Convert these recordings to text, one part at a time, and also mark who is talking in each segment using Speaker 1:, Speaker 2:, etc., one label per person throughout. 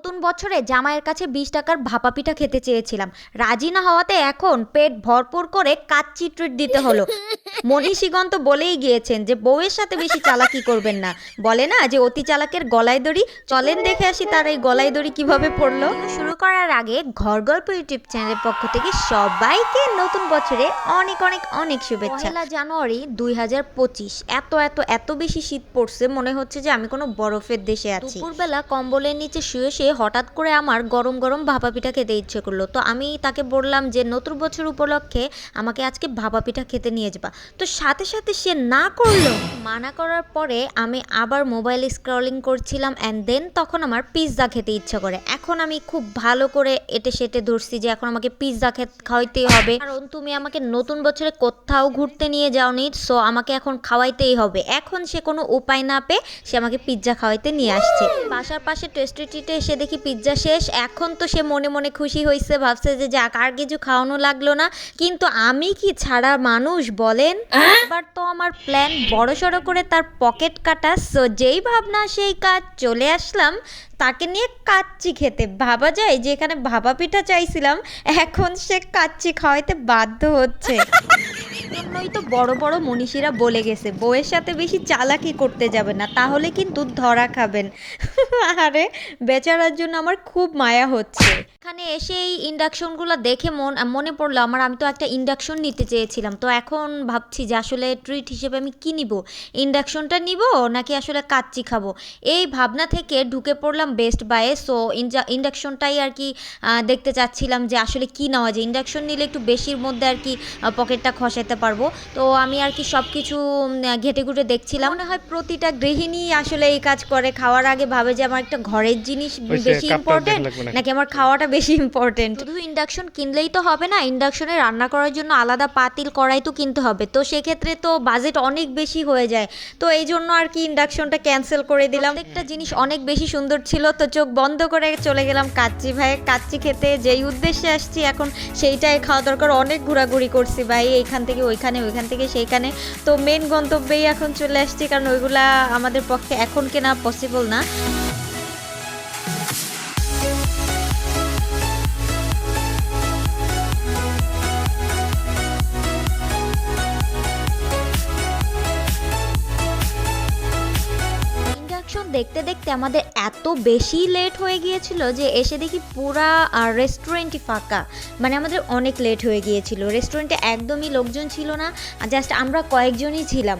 Speaker 1: নতুন বছরে জামাইয়ের কাছে বিশ টাকার ভাপা পিঠা খেতে চেয়েছিলাম। রাজি না হওয়াতে এখন পেট ভরপুর করে কাচ্চি ট্রিট দিতে হলো। মনীষীগণ তো বলেই গিয়েছেন যে বউয়ের সাথে বেশি চালাকি করবেন না। বলে না যে অতি চালাকের গলায় দড়ি? চলেন দেখে আসি তার এই গলায় দড়ি কীভাবে পড়ল। শুরু করার আগে ঘর গল্প ইউটিউব চ্যানেলের পক্ষ থেকে সবাইকে নতুন বছরে অনেক অনেক অনেক শুভেচ্ছা। পয়লা জানুয়ারি দুই হাজার পঁচিশ। এত এত এত বেশি শীত পড়ছে মনে হচ্ছে যে আমি কোনো বরফের দেশে আছি। দুপুরবেলা কম্বলের নিচে শুয়ে শুয়ে হঠাৎ করে আমার গরম গরম ভাপা পিঠা খেতে ইচ্ছে করল। তো আমি তাকে বললাম যে, নতুন বছর উপলক্ষে আমাকে আজকে ভাপা পিঠা খেতে নিয়ে যাবা। তো সাথে সাথে সে না করল। মানা করার পরে আমি আবার মোবাইল স্ক্রলিং করছিলাম অ্যান্ড দেন তখন আমার পিৎজা খেতে ইচ্ছা করে। এখন আমি খুব ভালো করে এটে সেটে ধরছি যে এখন আমাকে পিৎজা খাওয়াইতেই হবে। কারণ তুমি আমাকে নতুন বছরে কোথাও ঘুরতে নিয়ে যাওনি সো আমাকে এখন খাওয়াইতেই হবে। এখন সে কোনো উপায় না পেয়ে সে আমাকে পিৎজা খাওয়াইতে নিয়ে আসছে। বাসার পাশে টেস্টি টিটে এসে দেখি পিৎজা শেষ। এখন তো সে মনে মনে খুশি হয়েছে ভাবছে যে যাক আর কিছু খাওয়ানো লাগল না। কিন্তু আমি কি ছাড়া মানুষ বলেন? এবার তো আমার প্ল্যান বড় সড়ো করে তার পকেট কাটা, সো যেই ভাবনা সেই কাজ, চলে আসলাম। তাকে নিয়ে কাচ্চি খেতে। ভাবা যায় যে এখানে ভাবা পিঠা চাইছিলাম, এখন সে কাচ্চি খাওয়াইতে বাধ্য হচ্ছে। জন্যই তো বড় বড় মনীষীরা বলে গেছে, বউয়ের সাথে বেশি চালাকি করতে যাবে না, তাহলে কিন্তু ধরা খাবেন। আরে, বেচারার জন্য আমার খুব মায়া হচ্ছে। এখানে এসে এই ইন্ডাকশনগুলো দেখে মন মনে পড়ল আমার আমি তো একটা ইন্ডাকশন নিতে চেয়েছিলাম। তো এখন ভাবছি যে আসলে ট্রিট হিসেবে আমি কি নিব? ইন্ডাকশনটা নিব নাকি আসলে কাচ্চি খাব? এই ভাবনা থেকে ঢুকে পড়লাম বেস্ট বায়ে সো ইন্ডাকশনটাই আর কি দেখতে চাচ্ছিলাম যে আসলে কি নেওয়া যায়? ইন্ডাকশন নিলে একটু বেশির মধ্যে আর কি পকেটটা খসাইতে পারব। তো আমি আর কি সব কিছু ঘেটে ঘুটে দেখছিলাম। মনে হয় প্রতিটা গৃহিণী আসলে এই কাজ করে। খাওয়ার আগে ভাবে যে আমার একটা ঘরের জিনিস বেশি ইম্পর্টেন্ট
Speaker 2: নাকি?
Speaker 1: নাকি আমার খাওয়াটা বেশি ইম্পর্টেন্ট শুধু ইন্ডাকশন কিনলেই তো হবে না ইন্ডাকশনে রান্না করার জন্য আলাদা পাতিল কড়াই তো কিনতে হবে। তো সেক্ষেত্রে তো বাজেট অনেক বেশি হয়ে যায়। তো এই জন্য আর কি ইন্ডাকশনটা ক্যান্সেল করে দিলাম। একটা জিনিস অনেক বেশি সুন্দর ছিল তো চোখ বন্ধ করে চলে গেলাম কাচ্চি ভাই। কাচ্চি খেতে যেই উদ্দেশ্যে আসছি এখন সেইটাই খাওয়া দরকার। অনেক ঘোরাঘুরি করছি ভাই এইখান থেকে ওইখানে ওইখান থেকে সেইখানে। তো মেন গন্তব্যেই এখন চলে আসছি কারণ ওইগুলা আমাদের পক্ষে এখন কেনা পসিবল না। দেখতে দেখতে আমাদের এত বেশি লেট হয়ে গিয়েছিল যে এসে দেখি পুরা রেস্টুরেন্টই ফাঁকা। মানে আমাদের অনেক লেট হয়ে গিয়েছিল। রেস্টুরেন্টে একদমই লোকজন ছিল না। জাস্ট আমরা কয়েকজনই ছিলাম।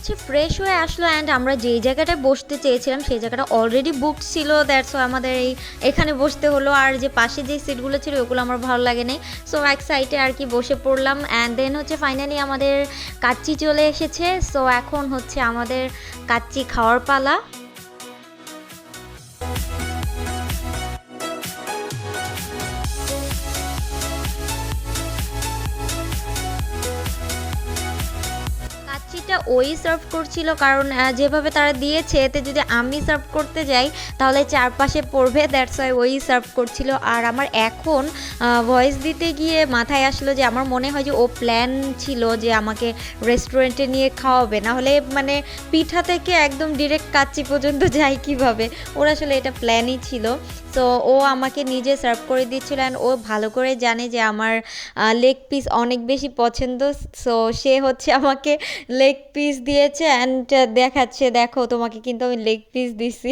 Speaker 1: হচ্ছে ফ্রেশ হয়ে আসলো অ্যান্ড আমরা যেই জায়গাটায় বসতে চেয়েছিলাম, সেই জায়গাটা অলরেডি বুক ছিল দ্যাটস আমাদের এই এখানে বসতে হলো। আর যে পাশে যে সিটগুলো ছিল, ওগুলো আমার ভালো লাগে নাই। সো এক সাইডে আর কি বসে পড়লাম অ্যান্ড দেন হচ্ছে ফাইনালি আমাদের কাচ্চি চলে এসেছে। সো এখন হচ্ছে আমাদের কাচ্চি খাওয়ার পালা। ওই সার্ভ করছিল কারণ যেভাবে তারা দিয়েছে, এতে যদি আমি সার্ভ করতে যাই, তাহলে চারপাশে পড়বে দ্যাটস ওয়াই ওই সার্ভ করছিল। আর আমার এখন ভয়েস দিতে গিয়ে মাথায় আসলো যে আমার মনে হয় যে ও প্ল্যান ছিল যে আমাকে রেস্টুরেন্টে নিয়ে খাওয়াবে। না হলে মানে পিঠা থেকে একদম ডিরেক্ট কাচ্চি পর্যন্ত যাই কীভাবে? ওর আসলে এটা প্ল্যানই ছিল। তো ও আমাকে নিজে সার্ভ করে দিচ্ছিল অ্যান্ড ও ভালো করে জানে যে আমার লেগ পিস অনেক বেশি পছন্দ। সো সে হচ্ছে আমাকে লেগ পিস দিয়েছে অ্যান্ড দেখাচ্ছে দেখো তোমাকে কিন্তু আমি লেগ পিস দিছি।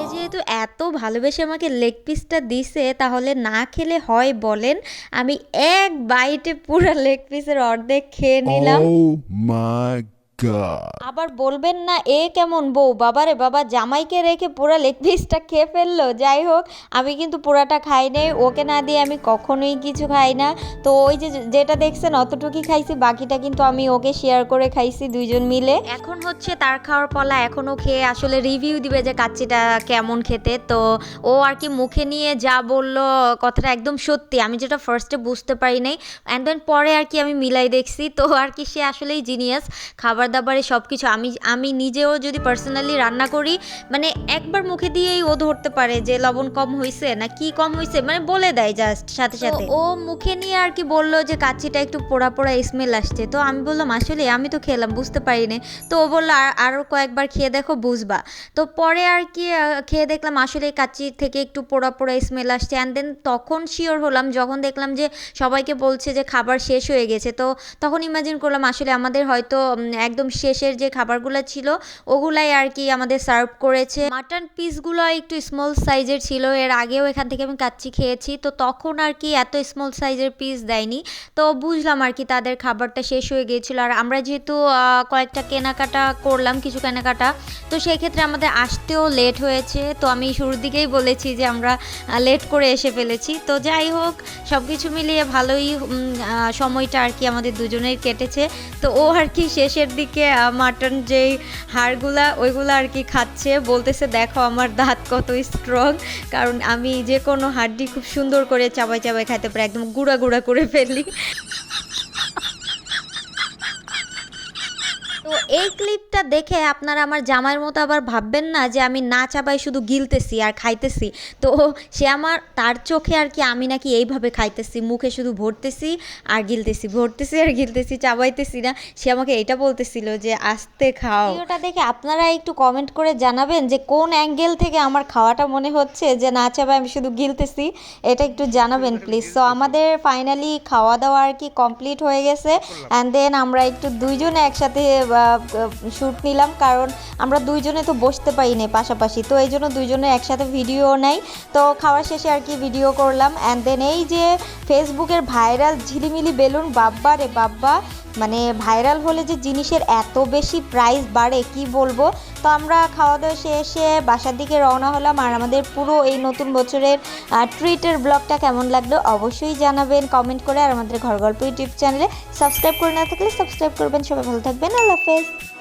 Speaker 1: এই যেহেতু এত ভালোবেসে আমাকে লেগ পিসটা দিছে তাহলে না খেলে হয় বলেন আমি এক বাইটে পুরো লেগ পিসের অর্ধেক খেয়ে নিলাম।
Speaker 3: Oh god.
Speaker 1: আবার বলবেন না, এ কেমন বউ? বাবারে বাবা, জামাইকে রেখে পুরো লেগ পিসটা খেয়ে ফেলল? যাই হোক, আমি কিন্তু পুরাটা খাই নাই। ওকে না দিয়ে আমি কখনোই কিছু খাই না। তো ওই যে যেটা দেখছেন, অতটুকুই খাইছি। বাকিটা কিন্তু আমি ওকে শেয়ার করে খাইছি দুইজন মিলে। এখন হচ্ছে তার খাওয়ার পলা এখনও খেয়ে আসলে রিভিউ দিবে যে কাচ্চিটা কেমন খেতে। তো ও আর কি মুখে নিয়ে যা বলল, কথাটা একদম সত্যি। আমি যেটা ফার্স্টে বুঝতে পারি নাই। অ্যান্ড দেন পরে আর কি আমি মিলাই দেখছি। তো আর কি সে আসলেই জিনিয়াস খাবার খাবার দাবারে সব কিছু আমি আমি নিজেও যদি পার্সোনালি রান্না করি মানে একবার মুখে দিয়েই ও ধরতে পারে যে লবণ কম হয়েছে না কি কম হয়েছে মানে বলে দেয় জাস্ট সাথে সাথে। ও মুখে নিয়ে আর কি বলল যে কাচ্চিটা একটু পোড়া পোড়া স্মেল আসছে তো আমি বললাম আসলে আমি তো খেলাম বুঝতে পারিনি। তো ও বলল আর আরও কয়েকবার খেয়ে দেখো বুঝবা। তো পরে আর কি খেয়ে দেখলাম আসলে কাচ্চি থেকে একটু পোড়া পোড়া স্মেল আসছে। অ্যান্ড দেন তখন শিওর হলাম যখন দেখলাম যে সবাইকে বলছে যে খাবার শেষ হয়ে গেছে তো তখন ইমাজিন করলাম আসলে আমাদের হয়তো উম, একদম শেষের যে খাবারগুলো ছিল, ওগুলাই আর কি আমাদের সার্ভ করেছে। মাটন পিসগুলো একটু স্মল সাইজের ছিল, এর আগেও এখান থেকে আমি কাচ্চি খেয়েছি। তো তখন আর কি এত স্মল সাইজের পিস দেয়নি। তো বুঝলাম আর কি তাদের খাবারটা শেষ হয়ে গিয়েছিল। আর আমরা যেহেতু কয়েকটা কেনাকাটা করলাম, কিছু কেনাকাটা, তো সেই ক্ষেত্রে আমাদের আসতেও লেট হয়েছে। তো আমি শুরুর দিকেই বলেছি যে আমরা লেট করে এসে ফেলেছি। তো যাই হোক সব কিছু মিলিয়ে ভালোই সময়টা আর কি আমাদের দুজনের কেটেছে। তো ও আর কি শেষের দিকে মাটন যেই হাড়গুলা, ওইগুলো আর কি খাচ্ছে, বলতেছে, দেখো আমার দাঁত কত স্ট্রং কারণ আমি যে কোনো হাড্ডি খুব সুন্দর করে চাবাই চাবাই খাইতে পারি, একদম গুঁড়া গুঁড়া করে ফেলি। এই ক্লিপটা দেখে আপনারা আমার জামাইয়ের মতো আবার ভাববেন না যে আমি না চাবাই শুধু গিলতেছি আর খাইতেছি। তো সে আমার তার চোখে আর কি আমি নাকি এইভাবে খাইতেছি মুখে শুধু ভরতেছি আর গিলতেছি ভরতেছি আর গিলতেছি চাবাইতেছি না। সে আমাকে এটা বলতেছিল যে আস্তে খাও। ভিডিওটা দেখে আপনারা একটু কমেন্ট করে জানাবেন যে কোন অ্যাঙ্গেল থেকে আমার খাওয়াটা মনে হচ্ছে যে না চাবাই আমি শুধু গিলতেছি? এটা একটু জানাবেন প্লিজ তো আমাদের ফাইনালি খাওয়া দাওয়া আর কি কমপ্লিট হয়ে গেছে। অ্যান্ড দেন আমরা একটু দুইজনে একসাথে শ্যুট নিলাম, কারণ আমরা দুইজনে তো বসতে পারি না পাশাপাশি। তো এই জন্য দুইজনে একসাথে ভিডিও নেই। তো খাওয়ার শেষে আর কি ভিডিও করলাম। অ্যান্ড দেন এই যে ফেসবুকের ভাইরাল ঝিলিমিলি বেলুন, বাব্বা রে বাব্বা। মানে ভাইরাল হলে যে জিনিসের এত বেশি প্রাইস বাড়ে, কি বলব? তো আমরা খাওয়া দাওয়া শেষে বাসার দিকে রওনা হলাম আর আমাদের পুরো এই নতুন বছরের ট্রিটের ব্লগটা কেমন লাগল অবশ্যই জানাবেন কমেন্ট করে আর আমাদের ঘর গল্প ইউটিউব চ্যানেলে সাবস্ক্রাইব করে না থাকলে সাবস্ক্রাইব করবেন। সবাই ভালো থাকবেন, আল্লাহ হাফেজ।